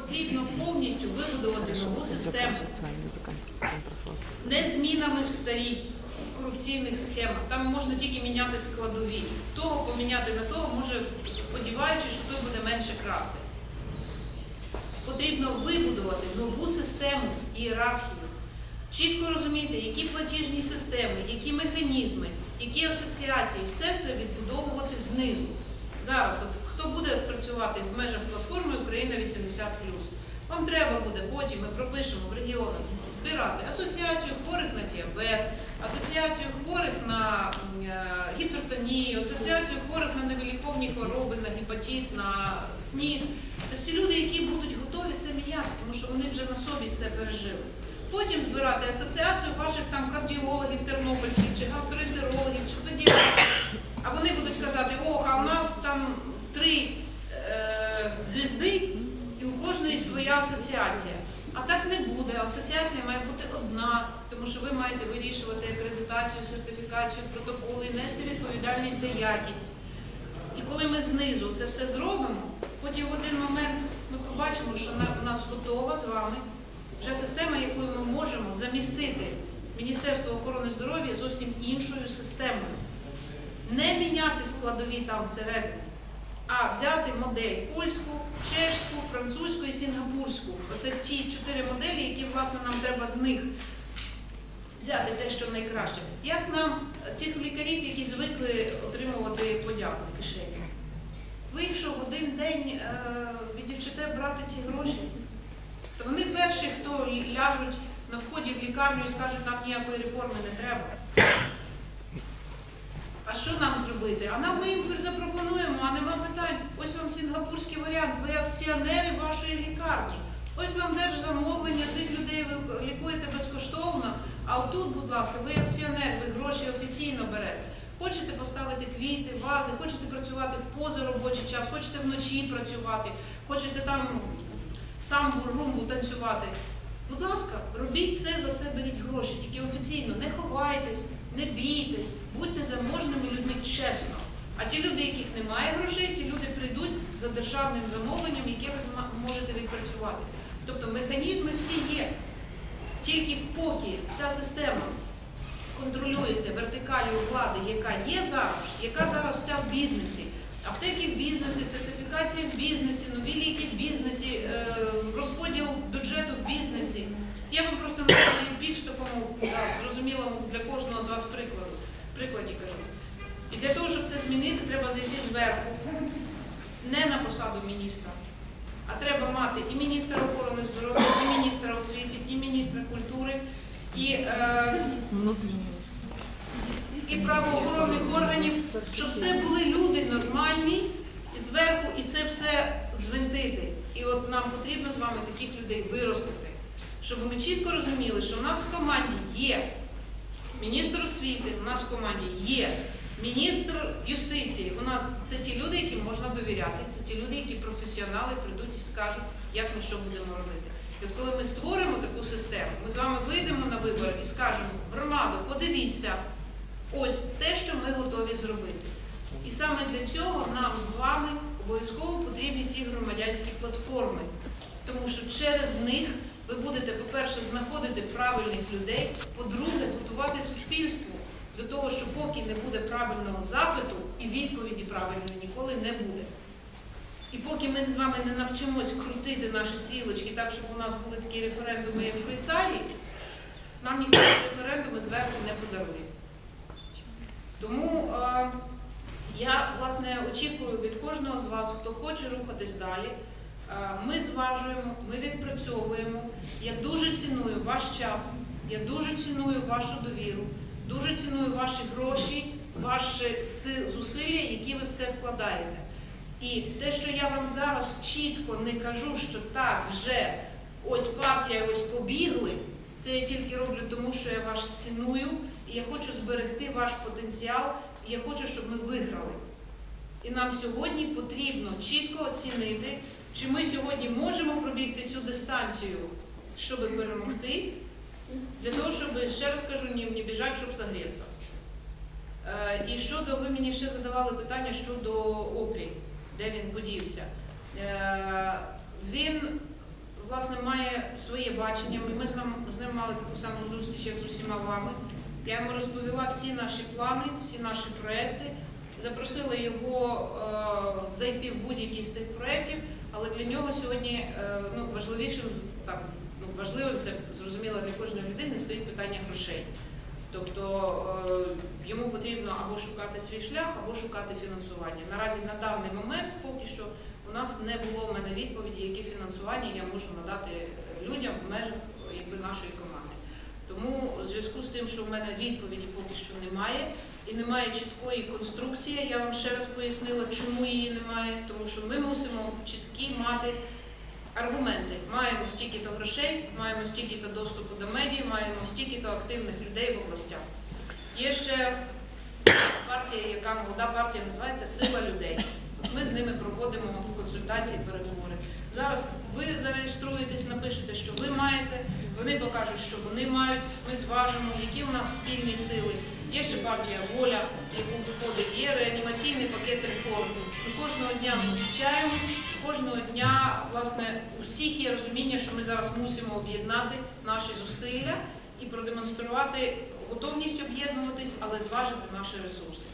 потрібно повністю вибудувати нову систему не змінами в старій в корупційних схемах. Там можна тільки міняти складові. Того поміняти на того, може, сподіваючись, що той буде менше красти. Потрібно вибудувати нову систему ієрархію. Чітко розуміти, які платіжні системи, які механізми, які асоціації, все це відбудовувати знизу. Зараз, от хто буде працювати в межах платформи Україна 80 вам треба буде потім, ми пропишемо в регіонах збирати асоціацію хворих на діабет, асоціацію хворих на е, гіпертонію, асоціацію хворих на невиліковні хвороби, на гепатит, на СНІД. Це всі люди, які будуть готові це міняти, тому що вони вже на собі це пережили. Потім збирати асоціацію ваших там кардіологів тернопільських, чи гастроентерологів, чи педіатрів. А вони будуть казати, ох, а у нас там три е, звізди, і у кожної своя асоціація. А так не буде. Асоціація має бути одна, тому що ви маєте вирішувати акредитацію, сертифікацію, протоколи, нести відповідальність за якість. І коли ми знизу це все зробимо, потім в один момент ми побачимо, що у нас готова з вами вже система, якою ми можемо замістити Міністерство охорони здоров'я зовсім іншою системою. Не міняти складові там всередині, а взяти модель польську, чешську, французьку і сінгапурську. Оце ті чотири моделі, які власне нам треба з них взяти те, що найкраще. Як нам е, тих лікарів, які звикли отримувати подяку в кишені? Ви, якщо один день е, відівчите брати ці гроші, то вони перші, хто ляжуть на вході в лікарню і скажуть, нам ніякої реформи не треба. А що нам зробити? А нам ми їм запропонуємо, а нема питань. Ось вам сінгапурський варіант, ви акціонери вашої лікарні. Ось вам держзамовлення, цих людей ви лікуєте безкоштовно. А отут, будь ласка, ви акціонер, ви гроші офіційно берете. Хочете поставити квіти, вази, хочете працювати в позаробочий час, хочете вночі працювати, хочете там самбу, румбу танцювати. Будь ласка, робіть це, за це беріть гроші, тільки офіційно. Не ховайтесь, не бійтесь, будьте заможними людьми чесно. А ті люди, яких немає грошей, ті люди прийдуть за державним замовленням, яке ви можете відпрацювати. Тобто механізми всі є. Тільки в поки ця система контролюється вертикалію влади, яка є зараз, яка зараз вся в бізнесі. Аптеки в бізнесі, сертифікація в бізнесі, нові ліки в бізнесі, е, розподіл бюджету в бізнесі. Я вам просто більш такому да, зрозумілому для кожного з вас прикладу. Прикладі кажу. І для того, щоб це змінити, треба зайти зверху, не на посаду міністра, а треба мати і міністра охорони здоров'я, і міністра освіти, і міністра культури, і е, і правоохоронних органів, щоб це були люди нормальні і зверху, і це все звинтити. І от нам потрібно з вами таких людей виростити, щоб ми чітко розуміли, що в нас в команді є міністр освіти, у нас в команді є міністр юстиції. У нас це ті люди, яким можна довіряти, це ті люди, які професіонали прийдуть і скажуть, як ми що будемо робити. І от коли ми створимо таку систему, ми з вами вийдемо на вибори і скажемо, громадо, подивіться, ось те, що ми готові зробити. І саме для цього нам з вами обов'язково потрібні ці громадянські платформи, тому що через них ви будете, по-перше, знаходити правильних людей, по-друге, готувати суспільство до того, що поки не буде правильного запиту і відповіді правильної ніколи не буде. І поки ми з вами не навчимось крутити наші стрілочки так, щоб у нас були такі референдуми, як в Швейцарії, нам ніхто референдуми зверху не подарує. Тому е, я власне очікую від кожного з вас, хто хоче рухатись далі. Е, Ми зважуємо, ми відпрацьовуємо. Я дуже ціную ваш час, я дуже ціную вашу довіру, дуже ціную ваші гроші, ваші зусилля, які ви в це вкладаєте. І те, що я вам зараз чітко не кажу, що так, вже ось партія, ось побігли, це я тільки роблю тому, що я вас ціную, і я хочу зберегти ваш потенціал, і я хочу, щоб ми виграли. І нам сьогодні потрібно чітко оцінити, чи ми сьогодні можемо пробігти цю дистанцію, щоб перемогти, для того, щоб, ще раз кажу, не, не біжати, щоб загрітися. Е, і щодо, ви мені ще задавали питання щодо опрі, де він подівся. Е, він власне має своє бачення. Ми з ним, з ним мали таку саму зустріч, як з усіма вами. Я йому розповіла всі наші плани, всі наші проекти. Запросила його е, зайти в будь-який з цих проєктів, але для нього сьогодні е, ну, важливішим, так, ну, важливим, це зрозуміло для кожної людини, стоїть питання грошей. Тобто е, йому потрібно або шукати свій шлях, або шукати фінансування. Наразі на даний момент поки що у нас не було в мене відповіді, які фінансування я можу надати людям в межах якби, нашої команди. Тому у зв'язку з тим, що в мене відповіді поки що немає, і немає чіткої конструкції, я вам ще раз пояснила, чому її немає, тому що ми мусимо чіткі мати аргументи. Маємо стільки-то грошей, маємо стільки-то доступу до медіа, маємо стільки-то активних людей в областях. Є ще партія, яка молода партія називається Сила людей. Ми з ними проводимо консультації, переговори. Зараз ви зареєструєтесь, напишете, що ви маєте, вони покажуть, що вони мають. Ми зважимо, які у нас спільні сили. Є ще партія Воля, в яку входить, є реанімаційний пакет реформ. Ми кожного дня зустрічаємось, кожного дня, власне, у всіх є розуміння, що ми зараз мусимо об'єднати наші зусилля і продемонструвати готовність об'єднуватись, але зважити наші ресурси.